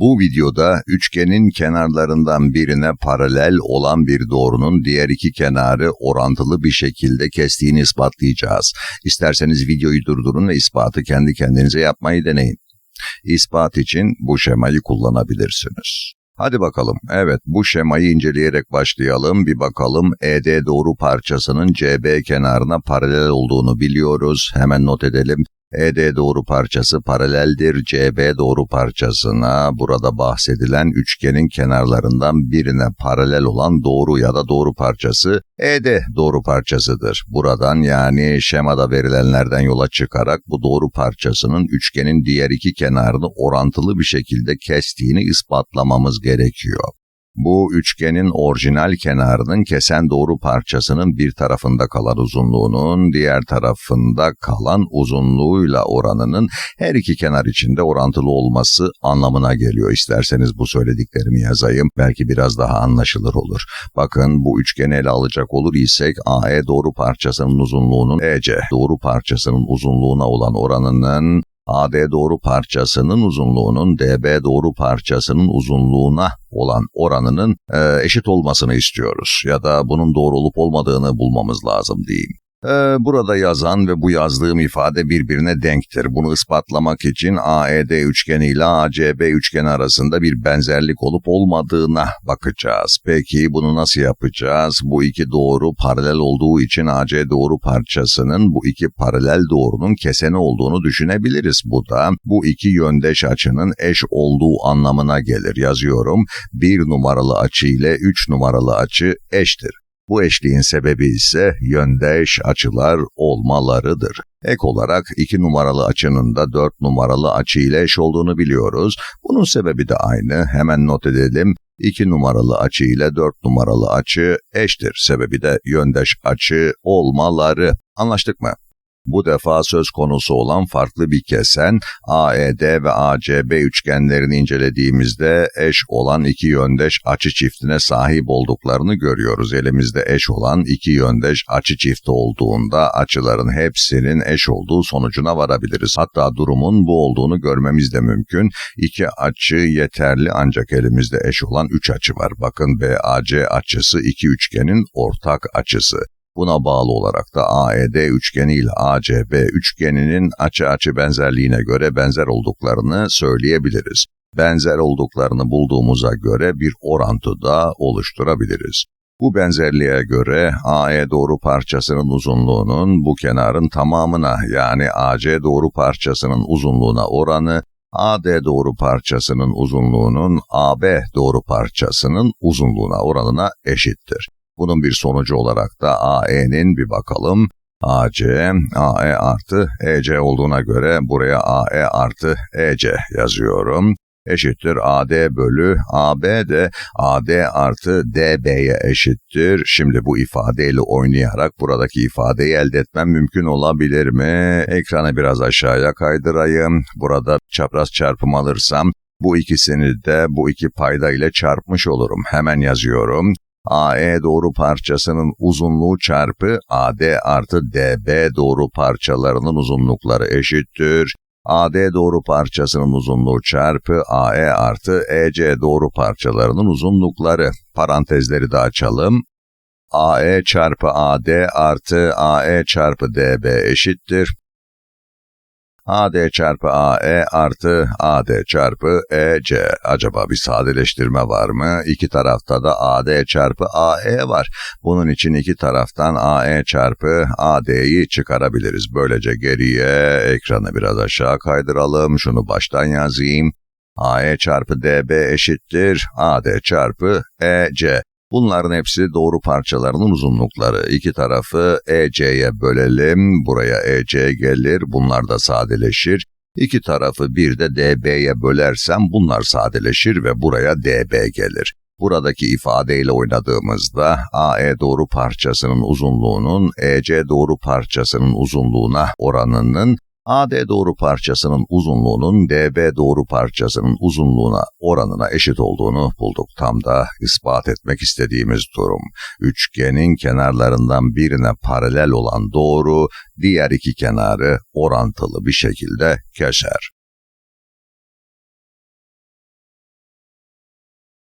Bu videoda üçgenin kenarlarından birine paralel olan bir doğrunun diğer iki kenarı orantılı bir şekilde kestiğini ispatlayacağız. İsterseniz videoyu durdurun ve ispatı kendi kendinize yapmayı deneyin. İspat için bu şemayı kullanabilirsiniz. Hadi bakalım. Evet bu şemayı inceleyerek başlayalım. Bir bakalım ED doğru parçasının CB kenarına paralel olduğunu biliyoruz. Hemen not edelim. ED doğru parçası paraleldir CB doğru parçasına burada bahsedilen üçgenin kenarlarından birine paralel olan doğru ya da doğru parçası ED doğru parçasıdır. Buradan yani şemada verilenlerden yola çıkarak bu doğru parçasının üçgenin diğer iki kenarını orantılı bir şekilde kestiğini ispatlamamız gerekiyor. Bu üçgenin orijinal kenarının kesen doğru parçasının bir tarafında kalan uzunluğunun diğer tarafında kalan uzunluğuyla oranının her iki kenar içinde orantılı olması anlamına geliyor. İsterseniz bu söylediklerimi yazayım. Belki biraz daha anlaşılır olur. Bakın bu üçgeni ele alacak olur isek AE doğru parçasının uzunluğunun EC doğru parçasının uzunluğuna olan oranının AD doğru parçasının uzunluğunun DB doğru parçasının uzunluğuna olan oranının e, eşit olmasını istiyoruz. Ya da bunun doğru olup olmadığını bulmamız lazım diyeyim. Ee, burada yazan ve bu yazdığım ifade birbirine denktir. Bunu ispatlamak için AED üçgeni ile ACB üçgeni arasında bir benzerlik olup olmadığına bakacağız. Peki bunu nasıl yapacağız? Bu iki doğru paralel olduğu için AC doğru parçasının bu iki paralel doğrunun keseni olduğunu düşünebiliriz. Bu da bu iki yöndeş açının eş olduğu anlamına gelir. Yazıyorum. Bir numaralı açı ile üç numaralı açı eştir. Bu eşliğin sebebi ise yöndeş açılar olmalarıdır. Ek olarak 2 numaralı açının da 4 numaralı açı ile eş olduğunu biliyoruz. Bunun sebebi de aynı. Hemen not edelim. 2 numaralı açı ile 4 numaralı açı eştir. Sebebi de yöndeş açı olmaları. Anlaştık mı? Bu defa söz konusu olan farklı bir kesen AED ve ACB üçgenlerini incelediğimizde eş olan iki yöndeş açı çiftine sahip olduklarını görüyoruz. Elimizde eş olan iki yöndeş açı çifti olduğunda açıların hepsinin eş olduğu sonucuna varabiliriz. Hatta durumun bu olduğunu görmemiz de mümkün. İki açı yeterli ancak elimizde eş olan üç açı var. Bakın BAC açısı iki üçgenin ortak açısı. Buna bağlı olarak da AED üçgeni ile ACB üçgeninin açı açı benzerliğine göre benzer olduklarını söyleyebiliriz. Benzer olduklarını bulduğumuza göre bir orantı da oluşturabiliriz. Bu benzerliğe göre AE doğru parçasının uzunluğunun bu kenarın tamamına yani AC doğru parçasının uzunluğuna oranı AD doğru parçasının uzunluğunun AB doğru parçasının uzunluğuna oranına eşittir. Bunun bir sonucu olarak da AE'nin bir bakalım. AC, AE artı EC olduğuna göre buraya AE artı EC yazıyorum. Eşittir AD bölü AB de AD artı DB'ye eşittir. Şimdi bu ifadeyle oynayarak buradaki ifadeyi elde etmem mümkün olabilir mi? Ekranı biraz aşağıya kaydırayım. Burada çapraz çarpım alırsam bu ikisini de bu iki payda ile çarpmış olurum. Hemen yazıyorum. AE doğru parçasının uzunluğu çarpı AD artı DB doğru parçalarının uzunlukları eşittir. AD doğru parçasının uzunluğu çarpı AE artı EC doğru parçalarının uzunlukları. Parantezleri de açalım. AE çarpı AD artı AE çarpı DB eşittir. AD çarpı AE artı AD çarpı EC. Acaba bir sadeleştirme var mı? İki tarafta da AD çarpı AE var. Bunun için iki taraftan AE çarpı AD'yi çıkarabiliriz. Böylece geriye ekranı biraz aşağı kaydıralım. Şunu baştan yazayım. AE çarpı DB eşittir AD çarpı EC. Bunların hepsi doğru parçalarının uzunlukları. İki tarafı EC'ye bölelim. Buraya EC gelir. Bunlar da sadeleşir. İki tarafı bir de DB'ye bölersem bunlar sadeleşir ve buraya DB gelir. Buradaki ifadeyle oynadığımızda AE doğru parçasının uzunluğunun EC doğru parçasının uzunluğuna oranının AD doğru parçasının uzunluğunun DB doğru parçasının uzunluğuna oranına eşit olduğunu bulduk. Tam da ispat etmek istediğimiz durum. Üçgenin kenarlarından birine paralel olan doğru diğer iki kenarı orantılı bir şekilde keser.